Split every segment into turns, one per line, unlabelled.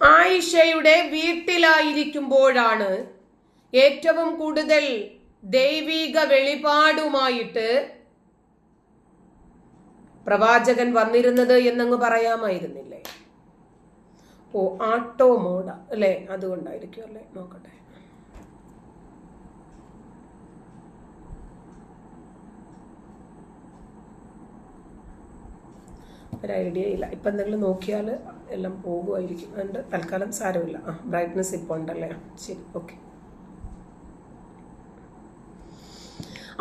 ആയിഷയുടെ വീട്ടിലായിരിക്കുമ്പോഴാണ് ഏറ്റവും കൂടുതൽ ദൈവീക വെളിപാടുമായിട്ട് പ്രവാചകൻ വന്നിരുന്നത് എന്നങ്ങ് പറയാമായിരുന്നില്ലേ? ഓ ആട്ടോ മോഡ അല്ലേ? അതുകൊണ്ടായിരിക്കും അല്ലേ? നോക്കട്ടെ. ഒരു ഐഡിയ ഇല്ല. ഇപ്പം എന്തെങ്കിലും നോക്കിയാൽ എല്ലാം പോകുമായിരിക്കും. അതുകൊണ്ട് തൽക്കാലം സാരമില്ല. ആ ബ്രൈറ്റ്നസ് ഇപ്പോൾ ഉണ്ടല്ലേ? ശരി ഓക്കെ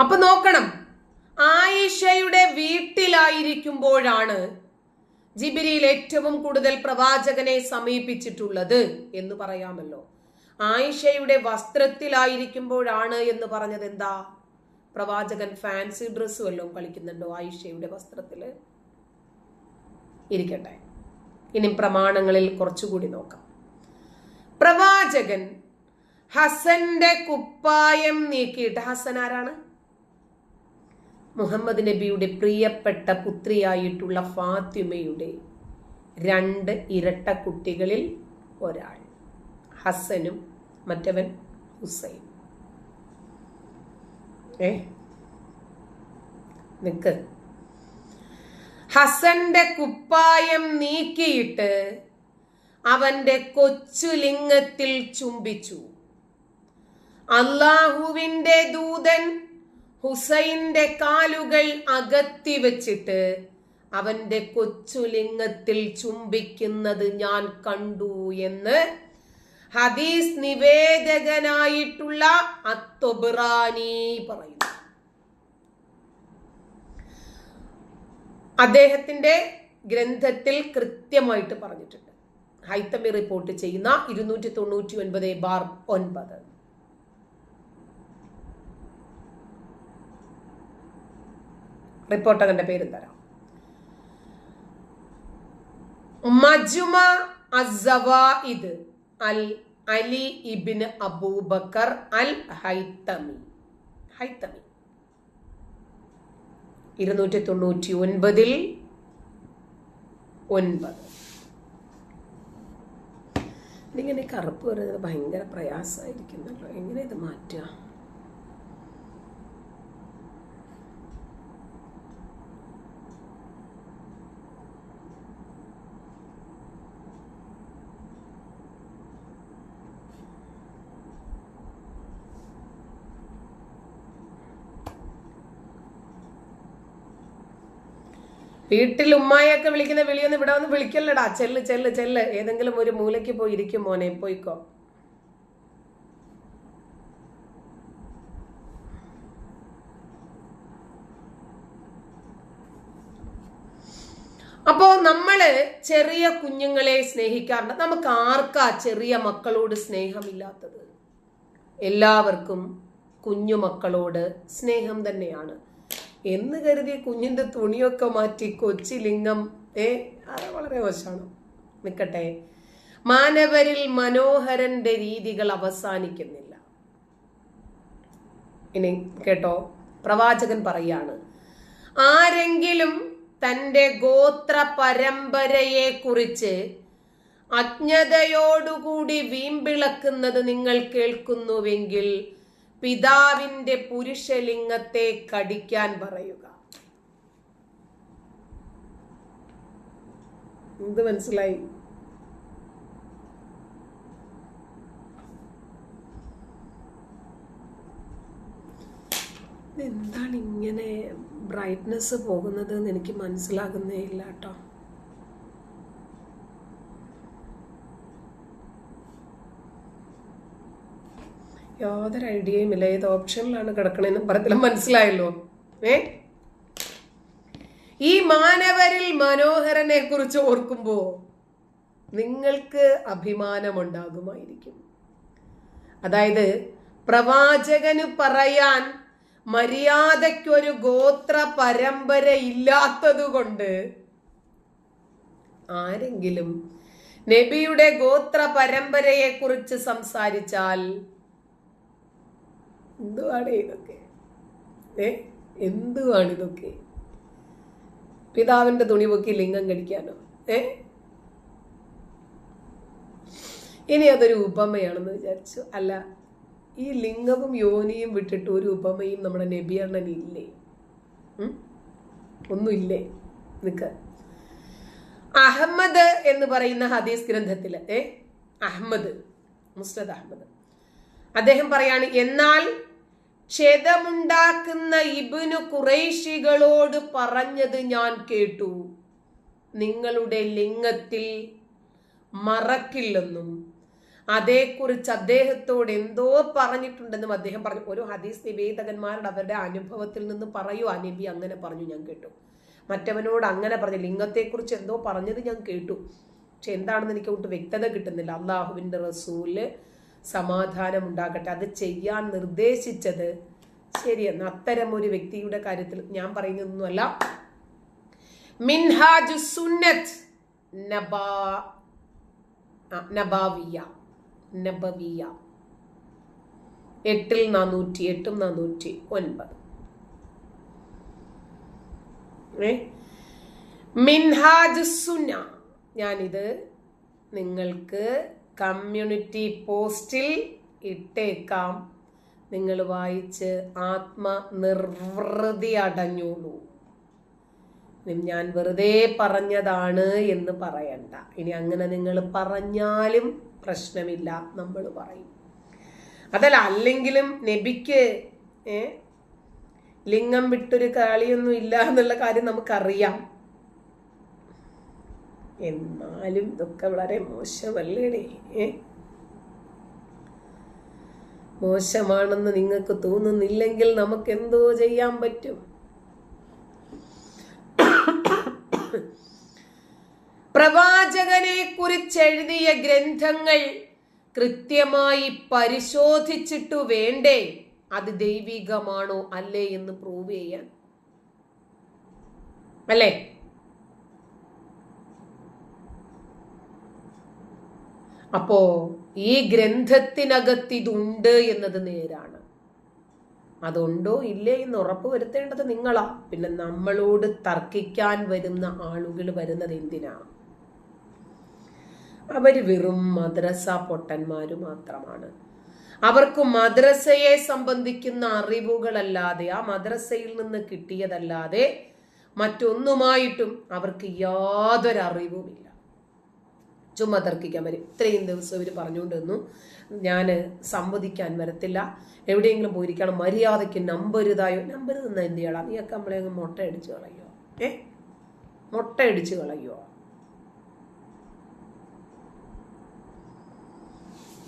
അപ്പൊ നോക്കണം. ആയിഷയുടെ വീട്ടിലായിരിക്കുമ്പോഴാണ് ജിബിരിയിൽ ഏറ്റവും കൂടുതൽ പ്രവാചകനെ സമീപിച്ചിട്ടുള്ളത് എന്ന് പറയാമല്ലോ. ആയിഷയുടെ വസ്ത്രത്തിലായിരിക്കുമ്പോഴാണ് എന്ന് പറഞ്ഞത് എന്താ പ്രവാചകൻ ഫാൻസി ഡ്രസ്സ് വല്ലതും കളിക്കുന്നുണ്ടോ ആയിഷയുടെ വസ്ത്രത്തിൽ? ഇരിക്കട്ടെ. ഇനി പ്രമാണങ്ങളിൽ കുറച്ചുകൂടി നോക്കാം. പ്രവാചകൻ ഹസന്റെ കുപ്പായം നീക്കിയിട്ട് ഹസൻ ആരാണ്? മുഹമ്മദ് നബിയുടെ പ്രിയപ്പെട്ട പുത്രിയായിട്ടുള്ള ഫാത്തിമയുടെ രണ്ട് ഇരട്ട കുട്ടികളിൽ ഒരാൾ. ഹസനും മറ്റവൻ ഹുസൈൻ ഏ? നിക്ക്. ഹസന്റെ കുപ്പായം നീക്കിയിട്ട് അവന്റെ കൊച്ചു ലിംഗത്തിൽ ചുംബിച്ചു. അള്ളാഹുവിന്റെ ദൂതൻ ഹുസൈന്റെ കാലുകൾ അകത്തി വെച്ചിട്ട് അവന്റെ കൊച്ചു ലിംഗത്തിൽ ചുംബിക്കുന്നത് ഞാൻ കണ്ടു എന്ന് ഹദീസ് നിവേദകനായിട്ടുള്ള അത്തൊബ്രാനി പറയുന്നു. അദ്ദേഹത്തിന്റെ ഗ്രന്ഥത്തിൽ കൃത്യമായിട്ട് പറഞ്ഞിട്ടുണ്ട്. ഹൈത്തമി റിപ്പോർട്ട് ചെയ്യുന്ന ഇരുന്നൂറ്റി തൊണ്ണൂറ്റി ഒൻപത്. ബാർ ഒൻപത് റിപ്പോർട്ടകന്റെ പേര് തരാം. മജുമ അസവാഇദ് അൽ അലി ഇബിൻ അബൂബക്കർ അൽ ഹൈത്തമി. ഹൈത്തമി. ഇരുന്നൂറ്റി തൊണ്ണൂറ്റി ഒൻപതിൽ ഒൻപത്. ഇതിങ്ങനെ കറുപ്പ് വരുന്നത് ഭയങ്കര പ്രയാസമായിരിക്കുന്നല്ലോ എങ്ങനെ ഇത് മാറ്റുക? വീട്ടിൽ ഉമ്മായൊക്കെ വിളിക്കുന്ന വിളിയൊന്നും ഇവിടെ വന്ന് വിളിക്കല്ലടാ. ചെല്ല് ചെല്ല് ചെല്ല്. ഏതെങ്കിലും ഒരു മൂലയ്ക്ക് പോയി ഇരിക്കും മോനെ പോയിക്കോ. അപ്പോ നമ്മൾ ചെറിയ കുഞ്ഞുങ്ങളെ സ്നേഹിക്കാറുണ്ട്. നമുക്ക് ആർക്കാ ചെറിയ മക്കളോട് സ്നേഹമില്ലാത്തത്? എല്ലാവർക്കും കുഞ്ഞു മക്കളോട് സ്നേഹം തന്നെയാണ്. എന്ന് കരുതി കുഞ്ഞിന്റെ തുണിയൊക്കെ മാറ്റി കൊച്ചി ലിംഗം ഏ അത് വളരെ മോശമാണ്. നിൽക്കട്ടെ മാനവരിൽ മനോഹരന്റെ രീതികൾ അവസാനിക്കുന്നില്ല. ഇനി കേട്ടോ പ്രവാചകൻ പറയാണ് ആരെങ്കിലും തന്റെ ഗോത്ര പരമ്പരയെ കുറിച്ച് അജ്ഞതയോടുകൂടി വീമ്പിളക്കുന്നത് നിങ്ങൾ കേൾക്കുന്നുവെങ്കിൽ പിതാവിന്റെ പുരുഷലിംഗത്തെ കടിക്കാൻ പറയുക. എന്ത് മനസ്സിലായി? എന്താണ് ഇങ്ങനെ ബ്രൈറ്റ്നസ് പോകുന്നത് എന്ന് എനിക്ക് മനസ്സിലാകുന്നേ ഇല്ല കേട്ടോ. യാതൊരു ഐഡിയയും ഇല്ല. ഏത് ഓപ്ഷനിലാണ് കിടക്കണേന്ന് പറയത്തില്ല മനസ്സിലായല്ലോ? ഏ? ഈ മാനവരിൽ മനോഹരനെ കുറിച്ച് ഓർക്കുമ്പോ നിങ്ങൾക്ക് അഭിമാനമുണ്ടാകുമായിരിക്കും. അതായത് പ്രവാചകന് പറയാൻ മര്യാദയ്ക്കൊരു ഗോത്ര പരമ്പര ഇല്ലാത്തതുകൊണ്ട് ആരെങ്കിലും നബിയുടെ ഗോത്ര പരമ്പരയെ കുറിച്ച് സംസാരിച്ചാൽ എന്തുവാണ് ഇതൊക്കെ? ഏ? എന്തുവാണ് ഇതൊക്കെ? പിതാവിന്റെ തുണി പൊക്കി ലിംഗം കടിക്കാനോ ഏ? ഇനി അതൊരു ഉപമയാണെന്ന് വിചാരിച്ചു. അല്ല ഈ ലിംഗവും യോനിയും വിട്ടിട്ട് ഒരു ഉപമയും നമ്മുടെ നബിയണ്ണൻ ഇല്ലേ? ഒന്നുമില്ലേ നിക്ക് അഹമ്മദ് എന്ന് പറയുന്ന ഹദീസ് ഗ്രന്ഥത്തിൽ ഏ? അഹമ്മദ് മുസ്ലദ് അഹമ്മദ്. അദ്ദേഹം പറയാണ് എന്നാൽ ക്ഷതമുണ്ടാക്കുന്ന ഇബിനു കുറേശികളോട് പറഞ്ഞത് ഞാൻ കേട്ടു. നിങ്ങളുടെ ലിംഗത്തിൽ മറക്കില്ലെന്നും അതേക്കുറിച്ച് അദ്ദേഹത്തോട് എന്തോ പറഞ്ഞിട്ടുണ്ടെന്നും അദ്ദേഹം പറഞ്ഞു. ഒരു ഹദീസ് നിവേദകന്മാരുടെ അവരുടെ അനുഭവത്തിൽ നിന്ന് പറയൂ അനബി അങ്ങനെ പറഞ്ഞു ഞാൻ കേട്ടു. മറ്റവനോട് അങ്ങനെ പറഞ്ഞു. ലിംഗത്തെക്കുറിച്ച് എന്തോ പറഞ്ഞത് ഞാൻ കേട്ടു. പക്ഷെ എന്താണെന്ന് എനിക്ക് ഒട്ട് വ്യക്തത കിട്ടുന്നില്ല. അള്ളാഹുവിന്റെ റസൂൽ സമാധാനം ഉണ്ടാകട്ടെ അത് ചെയ്യാൻ നിർദ്ദേശിച്ചത്. ശരിയെന്ന് അത്തരം ഒരു വ്യക്തിയുടെ കാര്യത്തിൽ ഞാൻ പറയുന്നതൊന്നുമല്ല. മിൻഹാജു സുന്നത് നബാ നബാവിയ നബവിയ. എട്ടിൽ നാനൂറ്റി എട്ടും നാനൂറ്റി ഒൻപത്. മിൻഹാജ് സുന്ന ഞാനിത് നിങ്ങൾക്ക് കമ്മ്യൂണിറ്റി പോസ്റ്റിൽ ഇട്ടേക്കാം. നിങ്ങൾ വായിച്ച് ആത്മനിർവൃതി അടഞ്ഞോളൂ ഞാൻ വെറുതെ പറഞ്ഞതാണ് എന്ന് പറയണ്ട. ഇനി അങ്ങനെ നിങ്ങൾ പറഞ്ഞാലും പ്രശ്നമില്ല നമ്മൾ പറയും. അതല്ല അല്ലെങ്കിലും നബിക്ക് ലിംഗം വിട്ടൊരു കളിയൊന്നും ഇല്ല എന്നുള്ള കാര്യം നമുക്കറിയാം. എന്നാലും ഇതൊക്കെ വളരെ മോശമല്ലേടേ. മോശമാണെന്ന് നിങ്ങൾക്ക് തോന്നുന്നില്ലെങ്കിൽ നമുക്ക് എന്തോ ചെയ്യാൻ പറ്റും. പ്രവാചകനെ കുറിച്ച് എഴുതിയ ഗ്രന്ഥങ്ങൾ കൃത്യമായി പരിശോധിച്ചിട്ടു വേണ്ടേ? അത് ദൈവികമാണോ അല്ലേ എന്ന് പ്രൂവ് ചെയ്യാൻ. അല്ലേ? അപ്പോ ഈ ഗ്രന്ഥത്തിനകത്ത് ഇതുണ്ട് എന്നത് നേരാണ്. അതുണ്ടോ ഇല്ലേ എന്ന് ഉറപ്പ് വരുത്തേണ്ടത് നിങ്ങളാ. പിന്നെ നമ്മളോട് തർക്കിക്കാൻ വരുന്ന ആളുകൾ വരുന്നത് എന്തിനാ? അവർ വെറും മദ്രസ പൊട്ടന്മാര് മാത്രമാണ്. അവർക്ക് മദ്രസയെ സംബന്ധിക്കുന്ന അറിവുകളല്ലാതെ ആ മദ്രസയിൽ നിന്ന് കിട്ടിയതല്ലാതെ മറ്റൊന്നുമായിട്ടും അവർക്ക് യാതൊരു അറിവുമില്ല ചുമ്മാ തർക്കിക്കാൻ വരും. ഇത്രയും ദിവസം ഇവർ പറഞ്ഞുകൊണ്ട് നിന്നു. ഞാൻ സംവദിക്കാൻ വരത്തില്ല. എവിടെയെങ്കിലും പോയിരിക്കണം. മര്യാദയ്ക്ക് നമ്പർ ഇതായോ? നമ്പർ നിന്ന് എന്ത് ചെയ്യണം നീയൊക്കെ നമ്മളെ അങ്ങ് മുട്ട അടിച്ച് കളയോ ഏ? മുട്ട അടിച്ച് കളയോ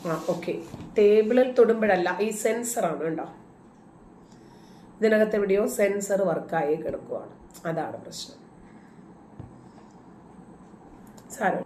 ആ ഓക്കെ ടേബിളിൽ തൊടുമ്പോഴല്ല ഈ സെൻസറാണ് കേട്ടോ ഇതിനകത്ത് എവിടെയോ സെൻസർ വർക്കായി കിടക്കുവാണ്. അതാണ് പ്രശ്നം. സാരം